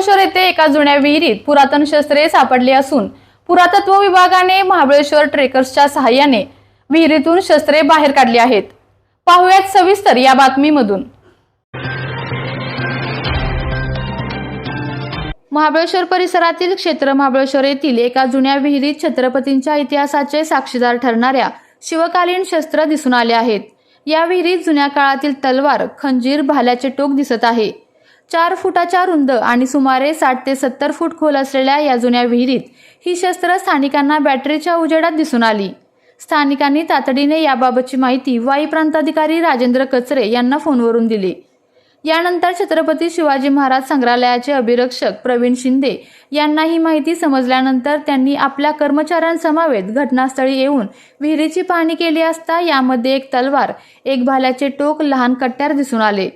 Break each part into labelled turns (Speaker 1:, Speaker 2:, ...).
Speaker 1: महाबळेश्वर येथे एका जुन्या विहिरीत पुरातन शस्त्रे सापडली असून पुरातत्व विभागाने महाबळेश्वर ट्रेकर्सच्या सहाय्याने विहिरीतून शस्त्रे बाहेर काढली आहेत. पाहुयात सविस्तर या बातमीमधून. महाबळेश्वर परिसरातील क्षेत्र महाबळेश्वर येथील एका जुन्या विहिरीत छत्रपतींच्या इतिहासाचे साक्षीदार ठरणाऱ्या शिवकालीन शस्त्र दिसून आले आहेत. या विहिरीत जुन्या काळातील तलवार खंजीर भाल्याचे टोक दिसत आहे. चार फुटाच्या रुंद आणि सुमारे साठ ते सत्तर फूट खोल असलेल्या या जुन्या विहिरीत ही शस्त्र स्थानिकांना बॅटरीच्या उजेडात दिसून आली. स्थानिकांनी तातडीने याबाबतची माहिती वाई प्रांताधिकारी राजेंद्र कचरे यांना फोनवरून दिली. यानंतर छत्रपती शिवाजी महाराज संग्रहालयाचे अभिरक्षक प्रवीण शिंदे यांना ही माहिती समजल्यानंतर त्यांनी आपल्या कर्मचाऱ्यांसमवेत घटनास्थळी येऊन विहिरीची पाहणी केली असता यामध्ये एक तलवार एक भाल्याचे टोक लहान कट्ट्यार दिसून आले.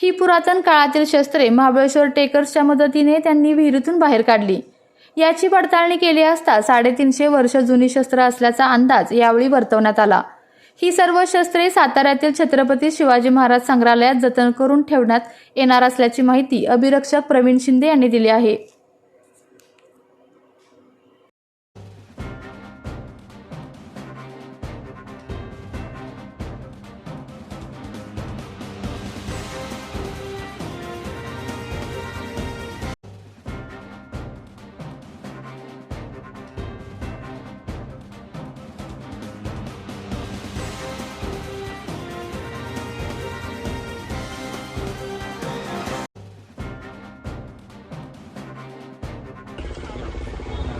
Speaker 1: ही पुरातन काळातील शस्त्रे महाबळेश्वर टेकर्सच्या मदतीने त्यांनी विहिरीतून बाहेर काढली. याची पडताळणी केली असता साडेतीनशे वर्ष जुनी शस्त्र असल्याचा अंदाज यावेळी वर्तवण्यात आला. ही सर्व शस्त्रे साताऱ्यातील छत्रपती शिवाजी महाराज संग्रहालयात जतन करून ठेवण्यात येणार असल्याची माहिती अभिरक्षक प्रवीण शिंदे यांनी दिली आहे.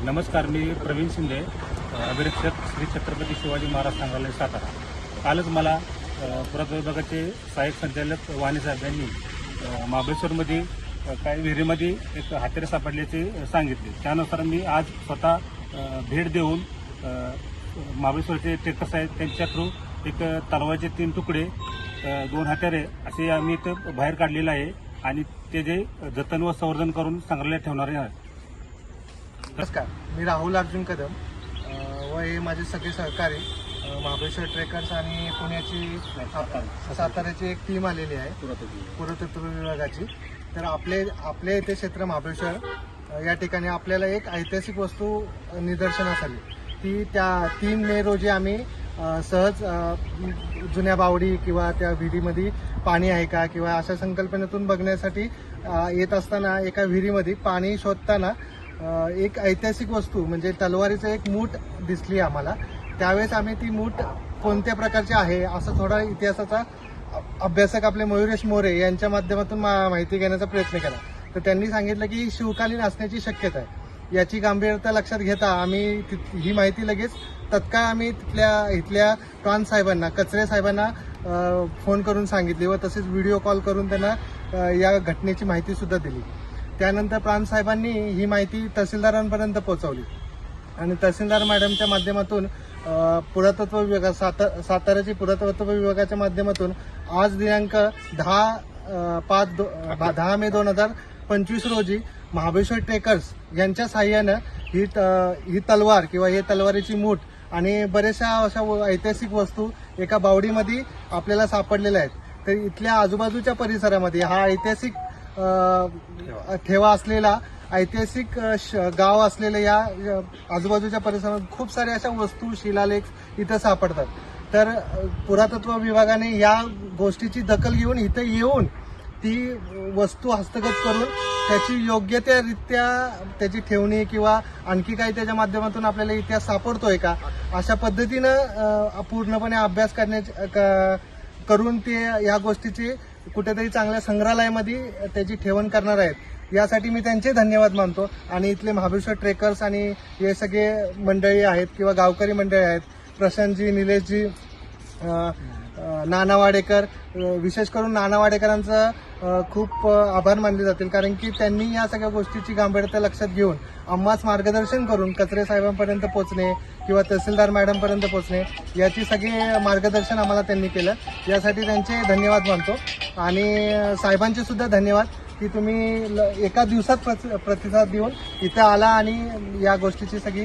Speaker 2: नमस्कार मी प्रवीण शिंदे अभिरक्षक श्री छत्रपती शिवाजी महाराज संग्रहालय सातारा. कालच मला अ, पुरातत्व विभागाचे सहाय्यक संचालक वाणी साहेब यांनी महाबळेश्वरमध्ये काही विहिरीमध्ये एक हातेरे सापडल्याचे सांगितले. त्यानुसार मी आज स्वतः भेट देऊन महाबळेश्वरचे ट्रेकर्स आहेत त्यांच्या थ्रू एक तलवाचे तीन तुकडे दोन हत्यारे असे आम्ही इथं बाहेर काढलेलं आहे आणि ते जे जतन व संवर्धन करून संग्रहालयात ठेवणारे आहेत.
Speaker 3: नमस्कार मी राहुल अर्जुन कदम. व हे माझे सगळे सहकारी महाबळेश्वर ट्रेकर्स आणि पुण्याची साताऱ्याची एक टीम आलेली आहे पुरातत्व विभागाची. तर आपले आपले इथे क्षेत्र महाबळेश्वर या ठिकाणी आपल्याला एक ऐतिहासिक वस्तू निदर्शनास आली ती त्या तीन मे रोजी आम्ही सहज जुन्या बावडी किंवा त्या विहिरीमध्ये पाणी आहे का किंवा अशा संकल्पनेतून बघण्यासाठी येत असताना एका विहिरीमध्ये पाणी शोधताना एक ऐतिहासिक वस्तू म्हणजे तलवारीचं एक मूठ दिसली आम्हाला. त्यावेळेस आम्ही ती मूठ कोणत्या प्रकारची आहे असं थोडा इतिहासाचा अभ्यासक आपले मयुरेश मोरे यांच्या माध्यमातून मा- माहिती घेण्याचा प्रयत्न केला. तर त्यांनी सांगितलं की शिवकालीन असण्याची शक्यता आहे. याची गांभीर्यता लक्षात घेता आम्ही ही माहिती लगेच तत्काळ आम्ही तिथल्या इथल्या ट्रॉन साहेबांना कचरे साहेबांना फोन करून सांगितली व तसेच व्हिडिओ कॉल करून त्यांना या घटनेची माहितीसुद्धा दिली. त्यानंतर प्रांतसाहेबांनी ही माहिती तहसीलदारांपर्यंत पोहोचवली. आणि तहसीलदार मॅडमच्या माध्यमातून पुरातत्व विभागा साता साताऱ्याची पुरातत्व विभागाच्या माध्यमातून आज दिनांक दहा पाच दो दहा मे दोन हजार पंचवीस रोजी महाबळेश्वर ट्रेकर्स यांच्या साह्यानं ही त- ही तलवार किंवा हे तलवारीची मूठ आणि बऱ्याचशा अशा व- ऐतिहासिक वस्तू एका बावडीमध्ये आपल्याला सापडलेल्या आहेत. तर इथल्या आजूबाजूच्या परिसरामध्ये हा ऐतिहासिक ठेवा असलेला ऐतिहासिक श- गाव असलेलं या आजूबाजूच्या परिसरात खूप साऱ्या अशा वस्तू शिलालेख इथं सापडतात. तर पुरातत्व विभागाने या गोष्टीची दखल घेऊन इथं येऊन ती वस्तू हस्तगत करून त्याची योग्य त्यारित्या त्याची ठेवणी किंवा आणखी काही त्याच्या माध्यमातून आपल्याला इतिहास सापडतोय का अशा पद्धतीनं पूर्णपणे अभ्यास करण्याची क- करून ते या गोष्टीची कुठेतरी चांगल्या संग्रहालयामध्ये त्याची ठेवण करणार आहेत. यासाठी मी त्यांचे धन्यवाद मानतो. आणि इथले महाबळेश्वर ट्रेकर्स आणि हे सगळे मंडळी आहेत किंवा गावकरी मंडळी आहेत प्रशांतजी निलेशजी नाना वाडेकर विशेष करून नाना वाडेकरांचं खूप आभार मानले जातील. कारण की त्यांनी या सगळ्या गोष्टीची गांभीर्यता लक्षात घेऊन आम्हास मार्गदर्शन करून कचरे साहेबांपर्यंत पोहोचणे किंवा तहसीलदार मॅडमपर्यंत पोहोचणे याची सगळी मार्गदर्शन आम्हाला त्यांनी केलं. यासाठी त्यांचे धन्यवाद मानतो. आणि साहेबांचे सुद्धा धन्यवाद की तुम्ही ल- एका दिवसात प्रतिसाद देऊन इथे आला आणि या गोष्टीची सगळी